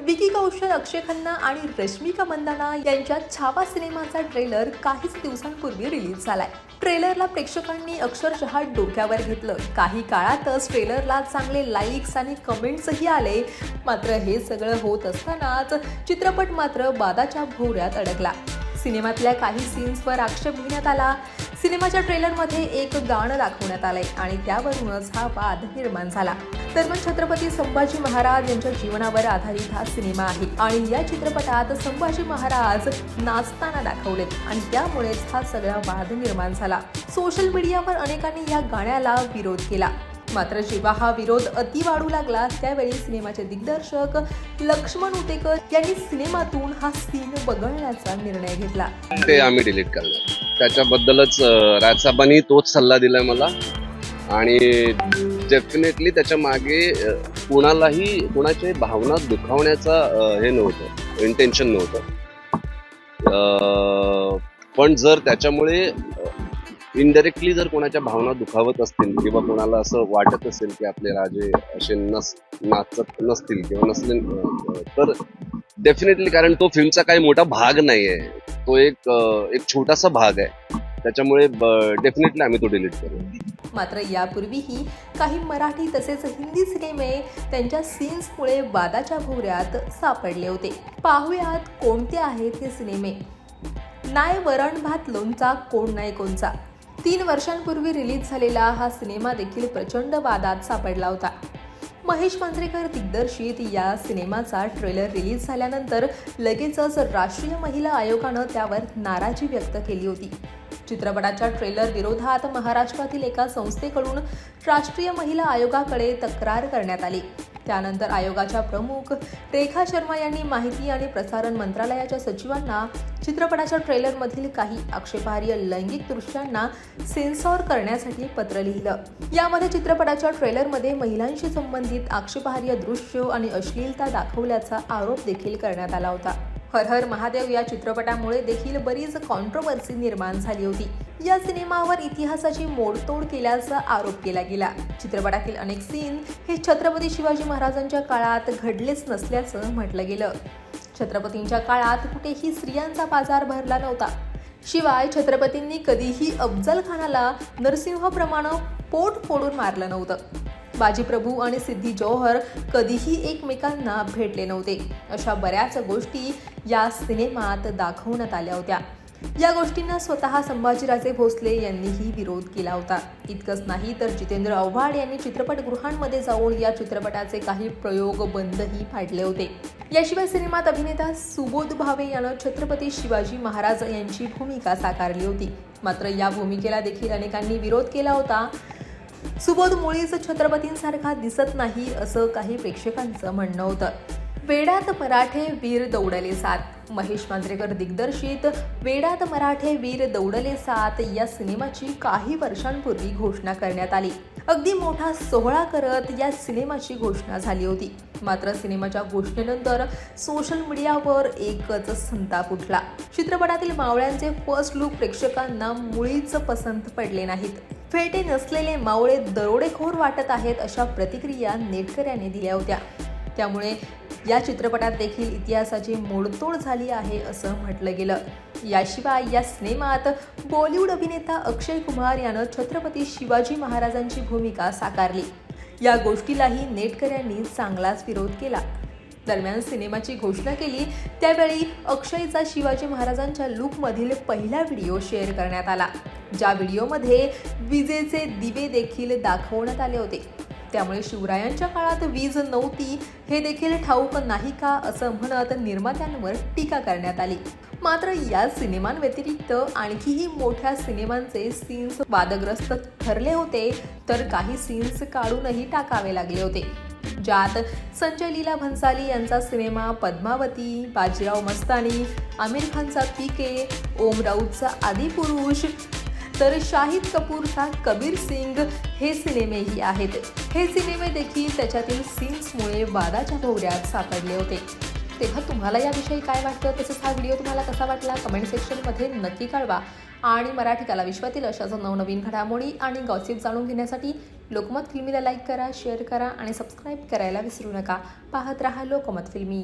विकी कौशल अक्षय खन्ना आणि रश्मिका मंदाना यांच्या छावा सिनेमाचा ट्रेलर काहीच दिवसांपूर्वी रिलीज झालाय. ट्रेलरला प्रेक्षकांनी अक्षरशः डोक्यावर घेतलं. काही काळातच ट्रेलरला चांगले लाईक्स आणि कमेंट्सही आले. मात्र हे सगळं होत असतानाच चित्रपट मात्र बादाच्या भोवऱ्यात अडकला. सिनेमातल्या काही सीन्सवर आक्षेप घेण्यात आला. सिनेमाच्या ट्रेलरमध्ये एक गाणं दाखवण्यात आलंय आणि त्यावरूनच हा वाद निर्माण झाला. दरम्यान छत्रपती संभाजी महाराज यांच्या जीवनावर आधारित हा सिनेमा आहे आणि या चित्रपटात संभाजी महाराज नाचताना दाखवलेत आणि त्यामुळेच हा सगळा वाद निर्माण झाला. सोशल मीडियावर अनेकांनी या गाण्याला विरोध केला. मात्र जेव्हा हा विरोध अति वाढू लागला त्यावेळी सिनेमाचे दिग्दर्शक लक्ष्मण उटेकर यांनी सिनेमातून हा सीन वगळण्याचा निर्णय घेतला. ते आम्ही डिलीट करणार. त्याच्याबद्दलच राजसाहेबांनी तोच सल्ला दिलाय मला. आणि डेफिनेटली त्याच्यामागे कुणालाही कुणाच्या भावना दुखावण्याचा हे नव्हतं इंटेन्शन नव्हतं. पण जर त्याच्यामुळे इनडायरेक्टली जर कोणाच्या भावना दुखावत असतील किंवा कोणाला असं वाटत असेल की आपले राजे असे नस नाचत नसतील किंवा नसले तर डेफिनेटली कारण तो फिल्मचा काही मोठा भाग नाही आहे तो एक एक छोटासा भाग आहे. त्याच्यामुळे डेफिनेटली आम्ही तो डिलीट करू. मात्र यापूर्वीही काही मराठी तसेच हिंदी सिनेमे त्यांच्या सीन्समुळे वादाच्या भोवऱ्यात सापडले होते. पाहुयात कोणते आहेत हे सिनेमे. नाय वरण भात लोणचा कोण नाही कोणचा. तीन वर्षांपूर्वी रिलीज झालेला हा सिनेमा देखील प्रचंड वादात सापडला होता. महेश मांजरेकर दिग्दर्शित या सिनेमाचा ट्रेलर रिलीज झाल्यानंतर लगेचच राष्ट्रीय महिला आयोगानं त्यावर नाराजी व्यक्त केली होती. चित्रपटाच्या ट्रेलर विरोधात महाराष्ट्रातील एका संस्थेकडून राष्ट्रीय महिला आयोगाकडे तक्रार करण्यात आली. त्यानंतर आयोगाच्या प्रमुख रेखा शर्मा यांनी माहिती आणि प्रसारण मंत्रालयाच्या सचिवांना चित्रपटाच्या ट्रेलरमधील काही आक्षेपार्ह लैंगिक दृश्यांना सेन्सॉर करण्यासाठी पत्र लिहिलं. यामध्ये चित्रपटाच्या ट्रेलरमध्ये महिलांशी संबंधित आक्षेपार्ह दृश्य आणि अश्लीलता दाखवल्याचा आरोप देखील करण्यात आला होता. हर हर महादेव या चित्रपटामुळे देखील बरीच कॉन्ट्रोवर्सी निर्माण झाली होती. या सिनेमावर इतिहासाची मोडतोड केल्याचा आरोप केला गेला. चित्रपटातील अनेक सीन हे छत्रपती शिवाजी महाराजांच्या काळात घडलेच नसल्याचं म्हटलं गेलं. छत्रपतींच्या काळात कुठेही स्त्रियांचा बाजार भरला नव्हता. शिवाय छत्रपतींनी कधीही अफजल खानाला नरसिंहप्रमाणे पोट फोडून मारलं नव्हतं. बाजीप्रभू आणि सिद्धी जौहर कधीही एकमेकांना भेटले नव्हते. अशा बऱ्याच गोष्टी या सिनेमात दाखवण्यात आल्या होत्या. या गोष्टींना स्वतः संभाजीराजे भोसले यांनीही विरोध केला होता. इतकंच नाही तर जितेंद्र आव्हाड यांनी चित्रपटगृहांमध्ये जाऊन या चित्रपटाचे काही प्रयोग बंदही पाडले होते. याशिवाय सिनेमात अभिनेता सुबोध भावे यानं छत्रपती शिवाजी महाराज यांची भूमिका साकारली होती. मात्र या भूमिकेला देखील अनेकांनी विरोध केला होता. सुबोध मुळीच छत्रपतींसारखा दिसत नाही असं काही प्रेक्षकांचं म्हणणं होतं. वेडात मराठे वीर दौडले सात. महेश मांजरेकर दिग्दर्शित वेडात मराठे वीर दौडले सात या सिनेमाची काही वर्षांपूर्वी घोषणा करण्यात आली. अगदी मोठा सोहळा करत या सिनेमाची घोषणा झाली होती. मात्र सिनेमाच्या घोषणेनंतर सोशल मीडियावर एकच संताप उठला. चित्रपटातील मावळ्यांचे फर्स्ट लुक प्रेक्षकांना मुळीच पसंत पडले नाहीत. फेटे नसलेले मावळे दरोडेखोर वाटत आहेत अशा प्रतिक्रिया नेटकऱ्याने दिल्या होत्या. त्यामुळे या चित्रपटात देखील इतिहासाची मोडतोड झाली आहे असं म्हटलं गेलं. याशिवाय या सिनेमात बॉलिवूड अभिनेता अक्षय कुमार यानं छत्रपती शिवाजी महाराजांची भूमिका साकारली. या गोष्टीलाही नेटकऱ्यांनी चांगलाच विरोध केला. दरम्यान सिनेमाची घोषणा केली त्यावेळी अक्षयचा शिवाजी महाराजांच्या लुकमधील पहिला व्हिडिओ शेअर करण्यात आला. ज्या व्हिडिओमध्ये विजेचे दिवे देखील दाखवण्यात आले होते. त्यामुळे शिवरायांच्या काळात वीज नव्हती हे देखील ठाऊक नाही का असं म्हणत निर्मात्यांवर टीका करण्यात आली. मात्र या सिनेमांव्यतिरिक्त आणखीही मोठ्या सिनेमांचे सीन्स वादग्रस्त ठरले होते तर काही सीन्स काढूनही टाकावे लागले होते. ज्यात संजय लीला भन्साली यांचा सिनेमा पद्मावती बाजीराव मस्तानी आमिर खानचा पीके ओम राऊतचा आदिपुरुष तर शाहिद कपूरचा कबीर सिंग हे सिनेमेही आहेत. हे सिनेमे देखील त्याच्यातील सीन्समुळे वादाच्या भोवऱ्यात सापडले होते. तेव्हा तुम्हाला याविषयी काय वाटतं? तसंच हा व्हिडिओ तुम्हाला कसा वाटला? कमेंट सेक्शनमध्ये नक्की कळवा. आणि मराठी कला विश्वातील अशाच नवनवीन घडामोडी आणि गॉसिप जाणून घेण्यासाठी लोकमत फिल्मीला लाईक करा शेअर करा आणि सबस्क्राईब करायला विसरू नका. पाहत रहा लोकमत फिल्मी.